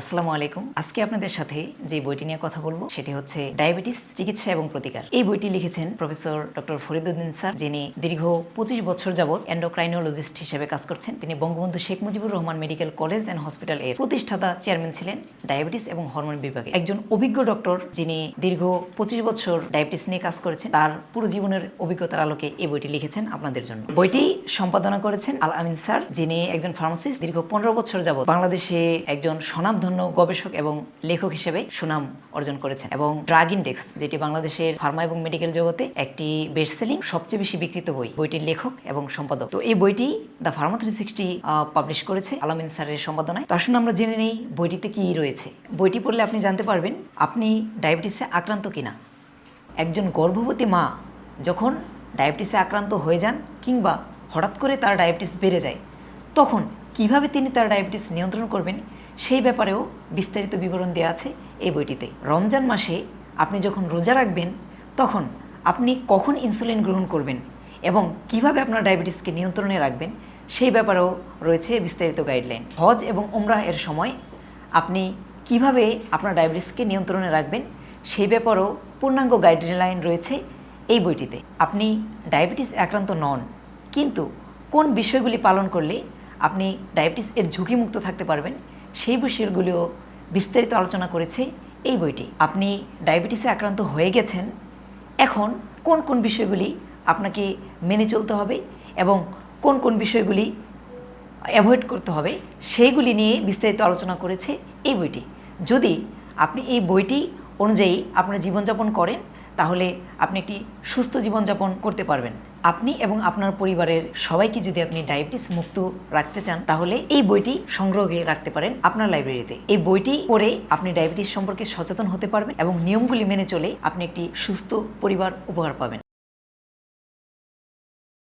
আসসালামু আলাইকুম। আজকে আপনাদের সাথে যে বইটি নিয়ে কথা বলব, সেটি হচ্ছে ডায়াবেটিস চিকিৎসা এবং প্রতিকার। এই বইটি লিখেছেন প্রফেসর ডক্টর ফরিদুদ্দিন স্যার, যিনি দীর্ঘ পঁচিশ বছর যাবৎ এন্ডোক্রাইনোলজিস্ট হিসেবে কাজ করছেন। তিনি Bangabandhu Sheikh Mujibur Rahman medical college and hospital এর প্রতিষ্ঠাতা চেয়ারম্যান ছিলেন ডায়াবেটিস এবং হরমোন বিভাগে। একজন অভিজ্ঞ ডক্টর, যিনি দীর্ঘ পঁচিশ বছর ডায়াবেটিস নিয়ে কাজ করেছেন, তার পুরো জীবনের অভিজ্ঞতার আলোকে এই বইটি লিখেছেন আপনাদের জন্য। বইটি সম্পাদনা করেছেন আল আমিন স্যার, যিনি একজন ফার্মাসিস্ট দীর্ঘ পনেরো বছর যাবৎ বাংলাদেশে একজন স্বনামধন্য গবেষক এবং লেখক হিসেবে সুনাম অর্জন করেছেন। এবং ড্রাগ ইন্ডেক্স, যেটি বাংলাদেশের ফার্মা এবং মেডিকেল জগতে একটি বেস্ট সেলিং সবচেয়ে বেশি বিক্রিত বই, বইটির লেখক এবং সম্পাদক। তো এই বইটি the pharma three sixty publish করেছে আলামিন স্যারের সম্পাদনায়। তো আসুন আমরা জেনে নেই বইটিতে কি রয়েছে। বইটি পড়লে আপনি জানতে পারবেন, আপনি ডায়াবেটিসে আক্রান্ত কিনা। একজন গর্ভবতী মা যখন ডায়াবেটিসে আক্রান্ত হয়ে যান কিংবা হঠাৎ করে তার ডায়াবেটিস বেড়ে যায়, তখন কীভাবে তিনি তার ডায়াবেটিস নিয়ন্ত্রণ করবেন, সেই ব্যাপারেও বিস্তারিত বিবরণ দেওয়া আছে এই বইটিতে। রমজান মাসে আপনি যখন রোজা রাখবেন, তখন আপনি কখন ইনসুলিন গ্রহণ করবেন এবং কীভাবে আপনার ডায়াবেটিসকে নিয়ন্ত্রণে রাখবেন, সেই ব্যাপারেও রয়েছে বিস্তারিত গাইডলাইন। হজ এবং ওমরাহ এর সময় আপনি কীভাবে আপনার ডায়াবেটিসকে নিয়ন্ত্রণে রাখবেন, সেই ব্যাপারেও পূর্ণাঙ্গ গাইডলাইন রয়েছে এই বইটিতে। আপনি ডায়াবেটিস আক্রান্ত নন, কিন্তু কোন বিষয়গুলি পালন করলে আপনি ডায়াবেটিস এর ঝুঁকিমুক্ত থাকতে পারবেন। সেই বিষয়গুলিও বিস্তারিত আলোচনা করেছে এই বইটি। আপনি ডায়াবেটিসে আক্রান্ত হয়ে গেছেন, এখন কোন কোন বিষয়গুলি আপনাকে মেনে চলতে হবে এবং কোন কোন বিষয়গুলি অ্যাভয়েড করতে হবে সেইগুলি নিয়ে বিস্তারিত আলোচনা করেছে এই বইটি। যদি আপনি এই বইটি অনুযায়ী আপনার জীবনযাপন করেন তাহলে আপনি একটি সুস্থ জীবনযাপন করতে পারবেন। আপনি এবং আপনার পরিবারের সবাইকে যদি আপনি ডায়াবেটিস মুক্ত রাখতে চান, তাহলে এই বইটি সংগ্রহে রাখতে পারেন আপনার লাইব্রেরিতে। এই বইটি পড়ে আপনি ডায়াবেটিস সম্পর্কে সচেতন হতে পারবেন এবং নিয়মগুলি মেনে চলে আপনি একটি সুস্থ পরিবার উপহার পাবেন।